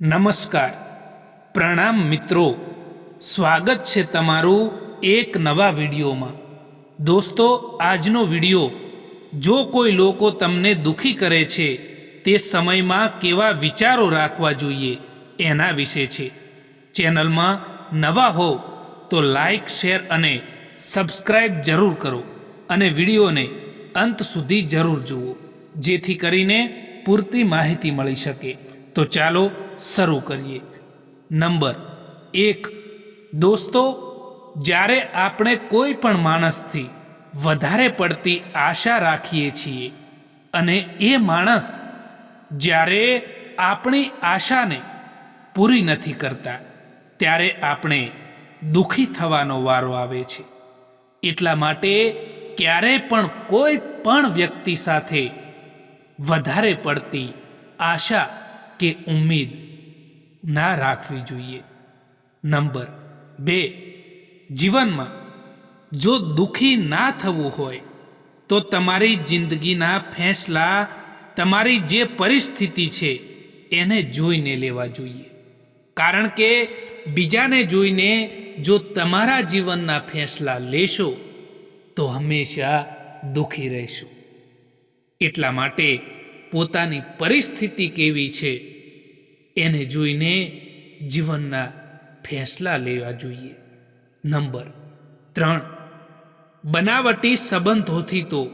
નમસ્કાર. પ્રણામ મિત્રો. સ્વાગત છે તમારું એક નવા વિડીયોમાં. દોસ્તો, આજનો વીડિયો, જો કોઈ લોકો તમને દુખી કરે છે, તે સમયમાં કેવા વિચારો રાખવા જોઈએ, એના વિશે છે. ચેનલમાં નવા હો, તો લાઈક, શેર અને સબસ્ક્રાઈબ જરૂર કરો અને વિડીયોને અંત સુધી જરૂર જુઓ, જેથી કરીને પૂરતી માહિતી મળી શકે. તો ચાલો શરૂ કરીએ. નંબર એક. દોસ્તો, જ્યારે આપણે કોઈ પણ માણસથી વધારે પડતી આશા રાખીએ છીએ અને એ માણસ જ્યારે આપણી આશાને પૂરી નથી કરતા, ત્યારે આપણે દુઃખી થવાનો વારો આવે છે. એટલા માટે ક્યારેય પણ કોઈ પણ વ્યક્તિ સાથે વધારે પડતી આશા કે ઉમ્મીદ ના રાખવી જોઈએ. નંબર બે, જીવનમાં જો દુઃખી ના થવું હોય, તો તમારી જિંદગીના ફેંસલા, તમારી જે પરિસ્થિતિ છે, એને જોઈને લેવા જોઈએ. કારણ કે બીજાને જોઈને જો તમારા જીવનના ફેંસલા લેશો, તો હંમેશા દુઃખી રહેશો. એટલા માટે પોતાની પરિસ્થિતિ કેવી છે એને જોઈને જીવનના ફેંસલા લેવા જોઈએ. નંબર ત્રણ, બનાવટી સંબંધોથી તો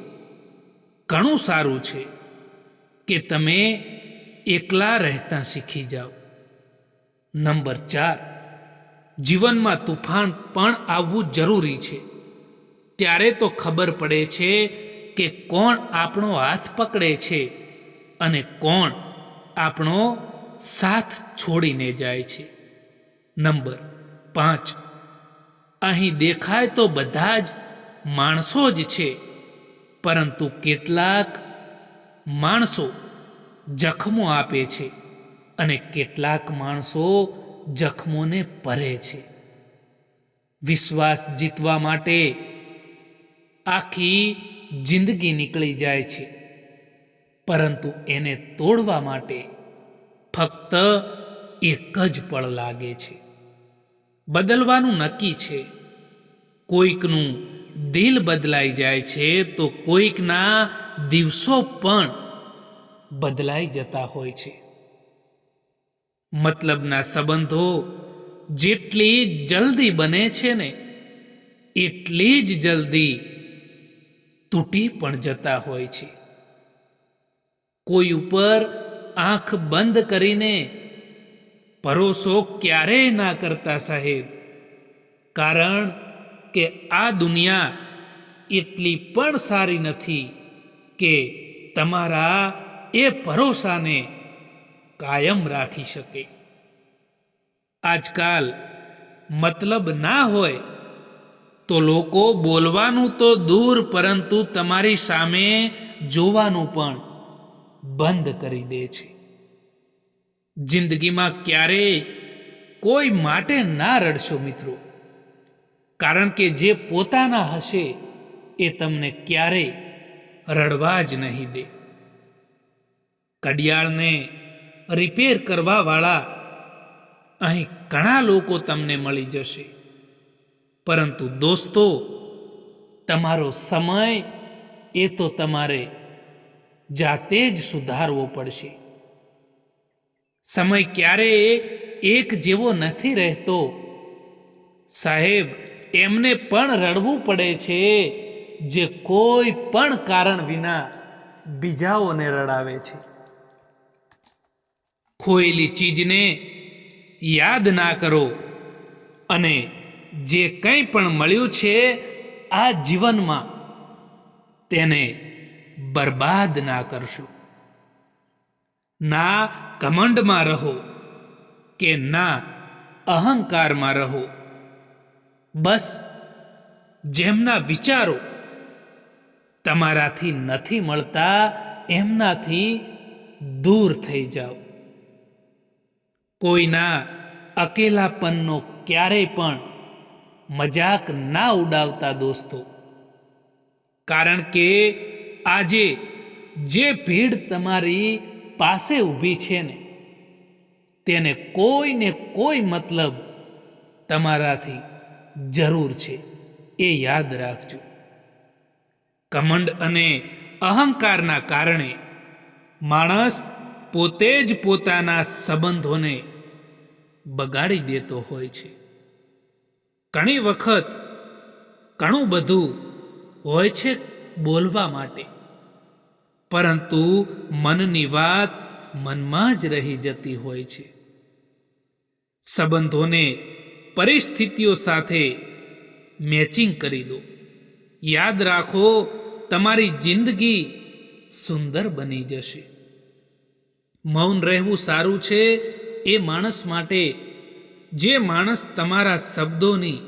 ઘણું સારું છે કે તમે એકલા રહેતા શીખી જાઓ. નંબર ચાર, જીવનમાં તુફાન પણ આવવું જરૂરી છે. ત્યારે તો ખબર પડે છે કે કોણ આપણો હાથ પકડે છે અને કોણ આપણો સાથ છોડીને જાય છે. નંબર પાંચ. અહીં દેખાય તો બધા જ માણસો જ છે, પરંતુ કેટલાક માણસો જખમો આપે છે અને કેટલાક માણસો જખમોને ભરે છે. વિશ્વાસ જીતવા માટે આખી જિંદગી નીકળી જાય છે, પરંતુ એને તોડવા માટે ફક્ત એક જ પળ લાગે છે. બદલવાનું નક્કી છે. કોઈકનું દિલ બદલાઈ જાય છે તો કોઈકના દિવસો પણ બદલાઈ જતા હોય છે. મતલબના સંબંધો જેટલી જલ્દી બને છે ને, એટલી જ જલ્દી તૂટી પણ જતા હોય છે. કોઈ ઉપર આંખ બંધ કરીને ભરોસો ક્યારેય ના કરતા સાહેબ. કારણ કે આ દુનિયા એટલી પણ સારી નથી કે તમારા એ ભરોસાને કાયમ રાખી શકે. આજકાલ મતલબ ના હોય તો લોકો બોલવાનું તો દૂર, પરંતુ તમારી સામે જોવાનું પણ. બંધ કરી દે છે. જિંદગીમાં ક્યારેય કોઈ માટે ના રડશો મિત્રો. કારણ કે જે પોતાના હશે એ તમને ક્યારેય રડવા જ નહીં દે. કડિયાળને રિપેર કરવાવાળા અહીં ઘણા લોકો તમને મળી જશે. પરંતુ દોસ્તો, તમારો સમય એ તો તમારે જાતે જ સુધારવો પડશે. સમય ક્યારેય એક જેવો નથી રહેતો. સાહેબ, એમને પણ રડવું પડે છે, જે કોઈ પણ કારણ વિના બીજાઓને રડાવે છે. ખોયેલી ચીજને યાદ ના કરો અને જે કંઈ પણ મળ્યું છે આ જીવનમાં તેને બરબાદ ના કરશો. ના કમંડમાં રહો કે ના અહંકારમાં રહો. બસ જેમના વિચારો તમારાથી નથી મળતા, એમનાથી દૂર થઈ જાઓ. કોઈના અકેલાપનનો ક્યારેય પણ મજાક ના ઉડાવતા દોસ્તો. કારણ કે આજે જે ભીડ તમારી પાસે ઊભી છે ને, તેને કોઈને કોઈ મતલબ તમારાથી જરૂર છે એ યાદ રાખજો. કમંડ અને અહંકારના કારણે માણસ પોતે જ પોતાના સંબંધોને બગાડી દેતો હોય છે. ઘણી વખત ઘણું બધું હોય છે બોલવા માટે. પરંતુ મનની વાત મનમાં જ રહી જતી હોય છે. સંબંધોને પરિસ્થિતિઓ સાથે મેચિંગ કરી દો. યાદ રાખો, તમારી જિંદગી સુંદર બની જશે. મૌન રહેવું સારું છે એ માણસ માટે, જે માણસ તમારા શબ્દોની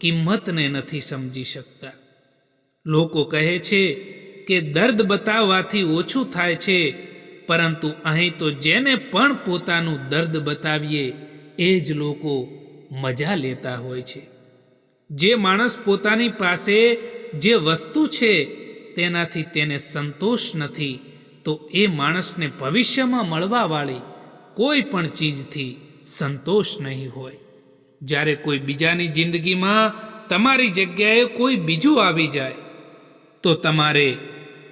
કિંમતને નથી સમજી શકતા. લોકો કહે છે કે દર્દ બતાવવાથી ઓછું થાય છે, પરંતુ અહીં તો જેને પણ પોતાનું દર્દ બતાવીએ, એ જ લોકો મજા લેતા હોય છે. જે માણસ પોતાની પાસે જે વસ્તુ છે, તેનાથી તેને સંતોષ નથી, તો એ માણસને ભવિષ્યમાં મળવાવાળી કોઈ પણ ચીજથી સંતોષ નહીં હોય. જ્યારે કોઈ બીજાની જિંદગીમાં તમારી જગ્યાએ કોઈ બીજું આવી જાય તો તમારે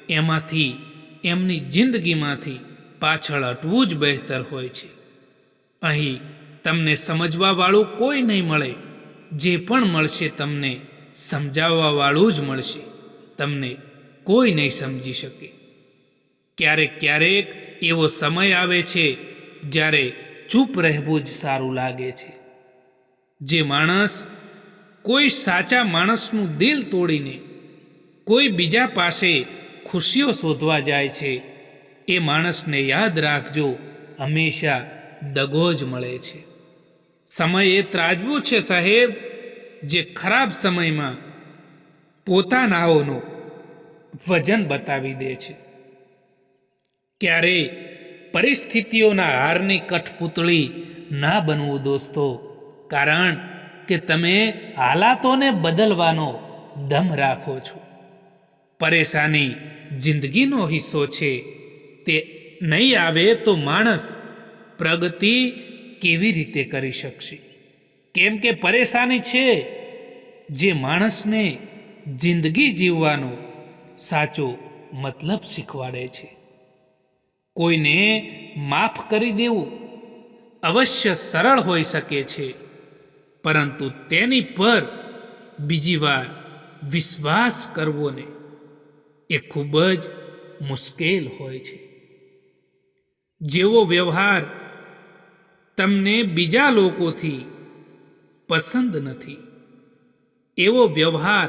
એમાંથી, એમની જિંદગીમાંથી પાછળ હટવું જ બહેતર હોય છે. અહીં તમને સમજવાવાળું કોઈ નહીં મળે. જે પણ મળશે તમને સમજાવવાવાળું જ મળશે. તમને કોઈ નહીં સમજી શકે. ક્યારેક ક્યારેક એવો સમય આવે છે જ્યારે ચૂપ રહેવું જ સારું લાગે છે. જે માણસ કોઈ સાચા માણસનું દિલ તોડીને કોઈ બીજા પાસે ખુશીઓ શોધવા જાય છે. એ માણસને યાદ રાખજો, હંમેશા દગો જ મળે છે. સમય એ ત્રાજવું છે સાહેબ, જે ખરાબ સમયમાં પોતાનાઓનો વજન બતાવી દે છે. ક્યારેય પરિસ્થિતિઓના હારની કઠપૂતળી ના બનવું દોસ્તો, કારણ કે તમે હાલાતોને બદલવાનો દમ રાખો છો. પરેશાની જિંદગીનો હિસ્સો છે. તે નહીં આવે તો માણસ પ્રગતિ કેવી રીતે કરી શકશે? કેમ કે પરેશાની છે જે માણસને જિંદગી જીવવાનો સાચો મતલબ શીખવાડે છે. કોઈને માફ કરી દેવું અવશ્ય સરળ હોઈ શકે છે, પરંતુ તેની પર બીજી વાર વિશ્વાસ કરવો ને એ ખૂબ જ મુશ્કેલ હોય છે. જેવો વ્યવહાર તમને બીજા લોકોથી પસંદ નથી, એવો વ્યવહાર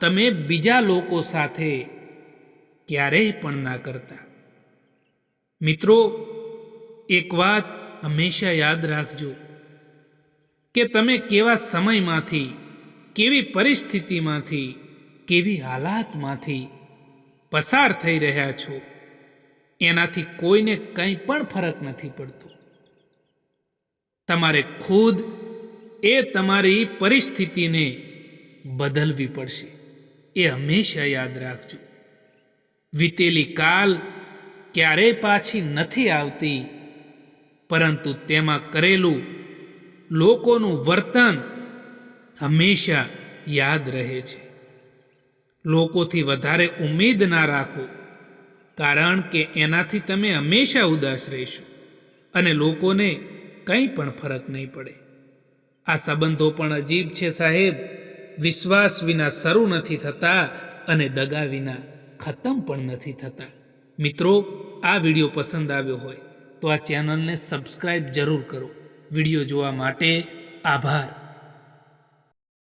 તમે બીજા લોકો સાથે ક્યારેય પણ ના કરતા. મિત્રો, એક વાત હંમેશા યાદ રાખજો કે તમે કેવા સમયમાંથી, કેવી પરિસ્થિતિમાંથી, કેવી હાલાતમાંથી પસાર થઈ રહ્યા છો. એનાથી કોઈને કંઈ પણ ફરક નથી પડતો. તમારે ખુદ એ તમારી પરિસ્થિતિને બદલવી પડશે. એ હંમેશા યાદ રાખજો. વીતેલી કાલ ક્યારેય પાછી નથી આવતી, પરંતુ તેમાં કરેલું લોકોનું વર્તન હંમેશા યાદ રહે છે. લોકોથી વધારે ઉમેદ ના રાખો, કારણ કે એનાથી તમે હંમેશા ઉદાસ રહેશો અને લોકોને કંઈ પણ ફરક નહીં પડે. આ સંબંધો પણ અજીબ છે સાહેબ. વિશ્વાસ વિના શરૂ નથી થતા અને દગા વિના ખતમ પણ નથી થતા. મિત્રો, આ વીડિયો પસંદ આવ્યો હોય તો આ ચેનલને સબસ્ક્રાઈબ જરૂર કરો. વીડિયો જોવા માટે આભાર.